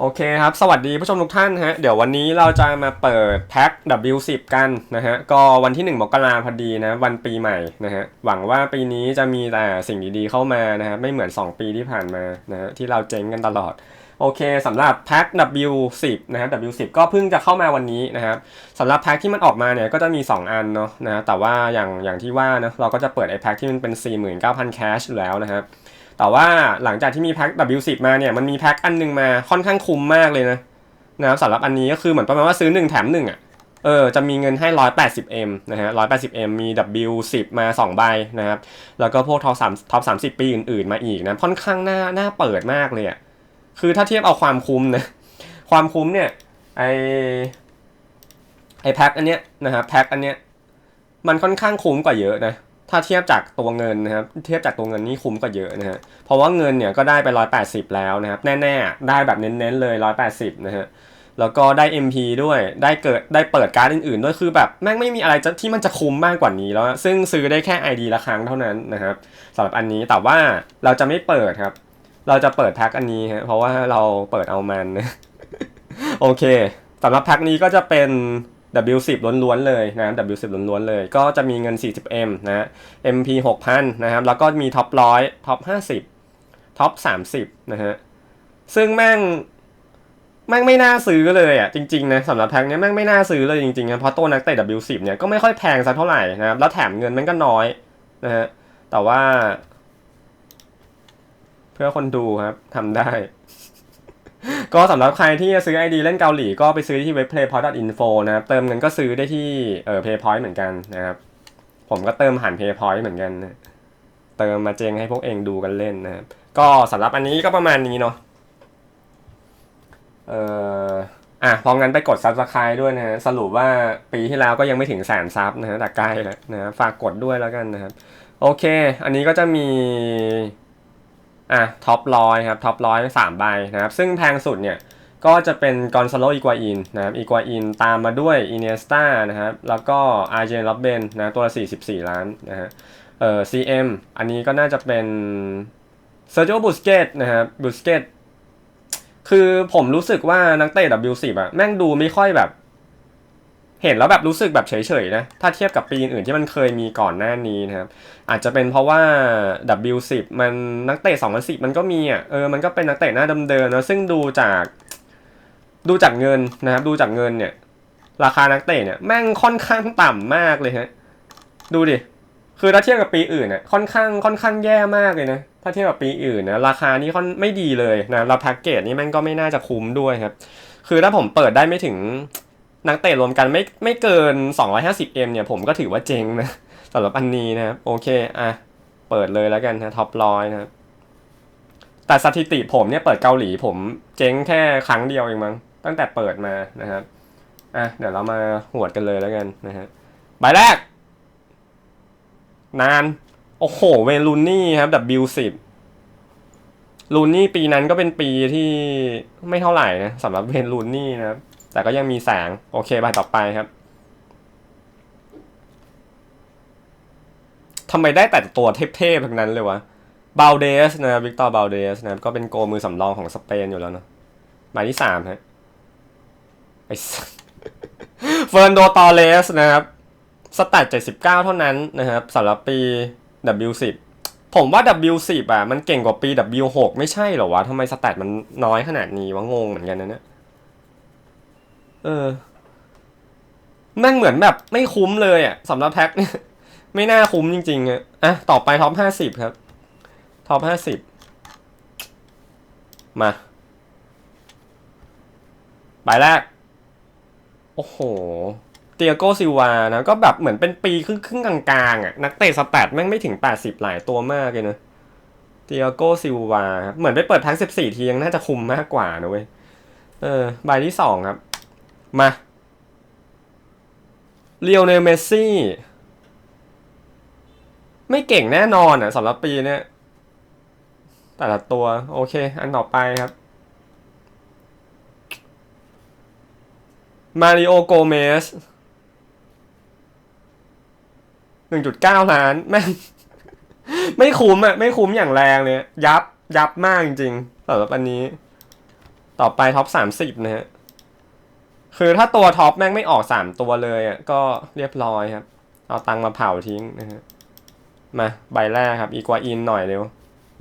โอเคครับ สวัสดีผู้ชมทุกท่านฮะ เดี๋ยววันนี้เราจะมาเปิดแพ็ค W10 กันนะฮะ ก็วันที่ 1 มกราพอดีนะ วันปีใหม่นะฮะ หวังว่าปีนี้จะมีแต่สิ่งดีๆเข้ามานะฮะ ไม่เหมือน 2 ปีที่ผ่านมานะฮะที่เราเจ๊งกันตลอด โอเคสำหรับแพ็ค W10 นะฮะ W10 ก็เพิ่งจะเข้ามาวันนี้นะครับสำหรับแพ็คที่มันออกมาเนี่ยก็จะมี 2 อันเนาะนะฮะแต่ว่าอย่างอย่างที่ว่านะเราก็จะเปิดไอ้แพ็คที่มันเป็น 49,000แคชอยู่แล้วนะครับ แต่ว่าหลังจากที่มีแพ็ค W10 มาเนี่ยมันมีแพ็คอันหนึงมาค่อนข้างคุ้มมากเลยนะนะครับสำหรับอันนี้ก็คือเหมือนประมาณว่าซื้อ 1 แถม1อะเออจะมีเงินให้ 180M นะฮะ 180M มี W10 มา 2 ใบนะครับ แล้วก็พวกท็อป3ท็อป30ปีอื่นๆ มาอีกนะ ค่อนข้างหน่าหน่าเปิดมากเลยอะ คือถ้าเทียบเอาความคุ้มนะ ความคุ้มเนี่ย ไอไอแพ็คอันเนี้ยนะครับ แพ็คอันเนี้ย มันค่อนข้างคุ้มกว่าเยอะนะ ถ้าเทียบจากตัวเงินนะครับเทียบจากตัวเงินนี่คุ้มกว่าเยอะนะฮะเพราะว่าเงินเนี่ยก็ได้ไป 180 แล้วนะครับแน่ๆ ได้แบบเน้นๆเลย 180 นะฮะแล้วก็ได้ MP ด้วยได้เกิดได้เปิดการ์ดอื่นๆ ด้วยคือแบบแม่งไม่มีอะไรที่มันจะคุ้มมากกว่านี้แล้ว ซึ่งซื้อได้แค่ ID ละครั้งเท่านั้นนะครับสำหรับอันนี้แต่ว่าเราจะไม่เปิดครับ เราจะเปิดแพ็คอันนี้ฮะเพราะว่าเราเปิดเอามันนะโอเคสำหรับแพ็คนี้ก็จะเป็น W10 ล้วนๆเลยนะครับ W10 ล้วนๆเลย ก็จะมีเงิน 40M นะ MP 6,000 นะครับ แล้วก็มีท็อปร้อยท็อป50ท็อป30 นะฮะ ซึ่งแม่ง แม่งไม่น่าซื้อเลยอะ จริงๆนะสำหรับแพ็คเนี้ยแม่งไม่น่าซื้อเลยจริงๆนะเพราะตัวนักเตะ W10 เนี่ยก็ไม่ค่อยแพงสักเท่าไหร่นะครับ แล้วแถมเงินมันก็น้อยนะฮะ แต่ว่า เพื่อคนดูครับทำได้ ก็สำหรับใครที่จะซื้อ ID เล่นเกาหลีก็ไปซื้อที่เว็บ playpoint.info นะครับ เติมเงินก็ซื้อได้ที่เอ่อ paypoint เหมือนกันนะครับ ผมก็เติมผ่าน paypoint เหมือนกันนะเติมมาเจงให้พวกเองดูกันเล่นนะครับ ก็สำหรับอันนี้ก็ประมาณนี้เนาะเอ่ออะพองั้นไปกด subscribe ด้วยนะฮะสรุปว่าปีที่แล้วก็ยังไม่ถึงแสนซับนะฮะแต่ใกล้แล้วนะฝากกดด้วยแล้วกันนะครับ โอเค อันนี้ก็จะมี อะท็อปร้อยครับท็อปร้อยสามใบนะครับ ซึ่งแพงสุดเนี่ยก็จะเป็นกอนซาโลอีกวาอินนะครับอีกวาอินตามมาด้วยอินเนสตานะครับ แล้วก็อาร์เจนล็อบเบนนะตัวละ 44 ล้านนะฮะเอ่อ CM อันนี้ก็น่าจะเป็นเซอร์โอบุสเกตนะครับบุสเกตคือผมรู้สึกว่านักเตะ W10 อะแม่งดูไม่ค่อยแบบ เห็นแล้วแบบรู้สึกแบบเฉยๆนะ ถ้าเทียบกับปีอื่นที่มันเคยมีก่อนหน้านี้นะครับ อาจจะเป็นเพราะว่า W10 มันนักเตะ2010 มันก็มีอะ เออ มันก็เป็นนักเตะหน้าเดิมๆนะซึ่งดูจากดูจากเงินนะครับ ดูจากเงินเนี่ย ราคานักเตะเนี่ยแม่งค่อนข้างต่ำมากเลยฮะ ดูดิ คือถ้าเทียบกับปีอื่นเนี่ยค่อนข้างค่อนข้างแย่มากเลยนะ ถ้าเทียบกับปีอื่นนะราคานี่ค่อนไม่ดีเลยนะแล้วแพ็กเกจนี่แม่งก็ไม่น่าจะคุ้มด้วยครับ คือถ้าผมเปิดได้ไม่ถึง นักเตะรวมกันไม่ไม่เกิน 250M เนี่ยผมก็ถือว่าเจ๊งนะสำหรับอันนี้นะครับโอเคอะเปิดเลยแล้วกันนะท็อปร้อยนะครับแต่สถิติผมเนี่ยเปิดเกาหลีผมเจ๊งแค่ครั้งเดียวเองมั้งตั้งแต่เปิดมานะครับอะเดี๋ยวเรามาหวดกันเลยแล้วกันนะฮะใบแรก นาน โอ้โห เวลูนี่ครับ W10 ลูนี่ปีนั้นก็เป็นปีที่ไม่เท่าไหร่นะสำหรับเวลูนี่นะครับ แต่ก็ยังมีแสง โอเคใบต่อไปครับทำไมได้แต่ตัวเทพๆทั้งนั้นเลยวะบาเดสนะครับวิกตอร์บาเดสนะครับก็เป็นโกมือสำรองของสเปนอยู่แล้วเนาะหมายที่สามฮะไอ้สัสเฟิร์นโดตอเลสนะครับสแตท79เก้าเท่านั้นนะครับสำหรับปี W10 ผมว่า W10 อะมันเก่งกว่าปี W6 ไม่ใช่เหรอวะทำไมสแตทมันน้อยขนาดนี้วะงงเหมือนกันนะเนี่ย ออแม่งเหมือนแบบไม่คุ้มเลยอะสำหรับแพ็คเนี่ยไม่น่าคุ้มจริงๆอะอะต่อไปท็อปห้าสิบครับท็อปห้าสิบมาใบแรก โอ้โห เตียโกซิวานะ ก็แบบเหมือนเป็นปีครึ่งครึ่งกลางๆอะ นักเตะสแตทแม่งไม่ถึง 80 หลายตัวมากเลยนะเตียโกซิวา เหมือนไปเปิดทั้ง 14 ทียังน่าจะคุมมากกว่านะเว้ย เออ ใบที่สองครับ มาเลียวเนลเมสซี่ ไม่เก่งแน่นอนอะสำหรับปีเนี้ยแต่ละตัว โอเค อันต่อไปครับ มาริโอโกเมสหนึ่งจุดเก้าล้านแม่งไม่คุ้มอะ ไม่คุ้มอย่างแรงเลยยับ ยับมากจริงๆสำหรับอันนี้ ต่อไปท็อปสามสิบนะฮะ คือถ้าตัวท็อปแม่งไม่ออกสามตัวเลยอะก็เรียบร้อยครับ เอาตังมาเผาทิ้งนะฮะมาใบแรกครับอีกวาอินหน่อยเร็ว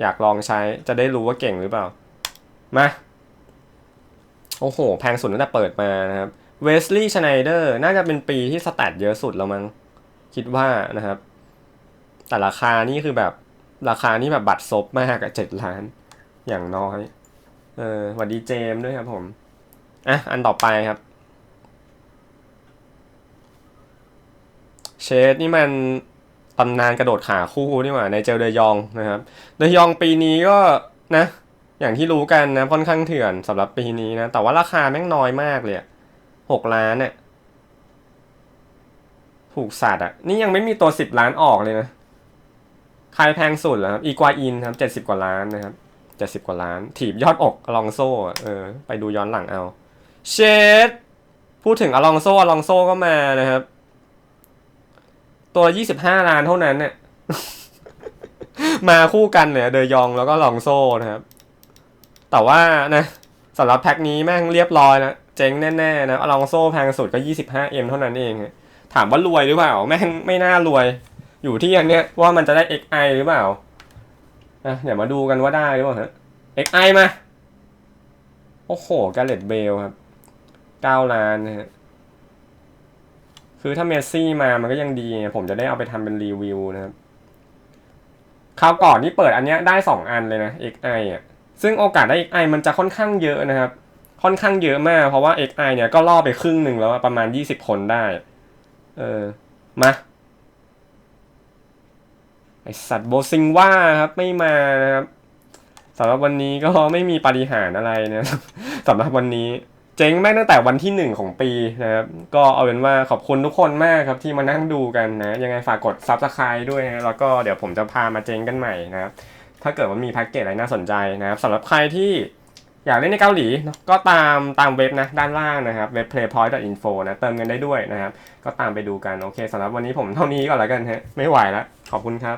อยากลองใช้จะได้รู้ว่าเก่งหรือเปล่า มา โอ้โห แพงสุดตั้งแต่เปิดมานะครับเวสลีย์ชไนเดอร์น่าจะเป็นปีที่สแตทเยอะสุดแล้วมั้งคิดว่านะครับ แต่ราคานี่คือแบบราคานี่แบบบัตรซบมากอะเจ็ดล้าน อย่างน้อย เออหวัดดีเจมส์ด้วยครับผม อะ อันต่อไปครับ เชดนี่มันตำนานกระโดดขาคู่นี่หว่าในเจลเดยองนะครับ เดยองปีนี้ก็นะ อย่างที่รู้กันนะค่อนข้างเถื่อนสำหรับปีนี้นะ แต่ว่าราคาแม่งน้อยมากเลยหกล้านเนี่ยถูกสัตว์อะ นี่ยังไม่มีตัวสิบล้านออกเลยนะใครแพงสุดเหรอครับ อีกวาอินครับเจ็ดสิบกว่าล้านนะครับเจ็ดสิบกว่าล้าน ถีบยอดอกอลองโซ่เออ ไปดูย้อนหลังเอา เชดพูดถึงอลองโซ่อลองโซ่ก็มานะครับ ตัวยี่สิบห้าล้านเท่านั้นเนี่ยมาคู่กันเนี่ย เดยองแล้วก็ลองโซ่นะครับ แต่ว่านะสำหรับแพ็คนี้แม่งเรียบร้อยนะเจ๊งแน่ๆนะลองโซ่แพงสุดก็ 25M เท่านั้นเอง ถามว่ารวยหรือเปล่า แม่งไม่น่ารวย อยู่ที่อันเนี้ยว่ามันจะได้ XI หรือเปล่าอะเดี๋ยวมาดูกันว่าได้หรือเปล่าฮะ XI มา โอ้โห กาเลตเบลครับ 9 ล้านนะฮะ คือถ้าเมสซี่มามันก็ยังดี ผมจะได้เอาไปทำเป็นรีวิวนะครับคราวก่อนที่เปิดอันเนี้ยได้ 2 อันเลยนะ XI อะซึ่งโอกาสได้ XI มันจะค่อนข้างเยอะนะครับ ค่อนข้างเยอะมาก เพราะว่า XI เนี่ยก็ล่อไปครึ่งหนึ่งแล้วประมาณ 20 คนได้ เออ มาไอสัตว์โบซิงว่าครับไม่มานะครับสำหรับวันนี้ก็ไม่มีปาฏิหารอะไรนะสำหรับวันนี้ เจ๊งแม่งตั้งแต่วันที่หนึ่งของปีนะครับ ก็เอาเป็นว่าขอบคุณทุกคนมากครับที่มานั่งดูกันนะ ยังไงฝากกด Subscribe ด้วยนะแล้วก็เดี๋ยวผมจะพามาเจ๊งกันใหม่นะครับ ถ้าเกิดว่ามีแพ็กเกจอะไรน่าสนใจนะครับสำหรับใครที่อยากเล่นในเกาหลีก็ตามตามเว็บนะด้านล่างนะครับเว็บ playpoint.info นะเติมเงินได้ด้วยนะครับ ก็ตามไปดูกันโอเคสำหรับวันนี้ผมเท่านี้ก่อนแล้วกันฮะไม่ไหวแล้วขอบคุณครับ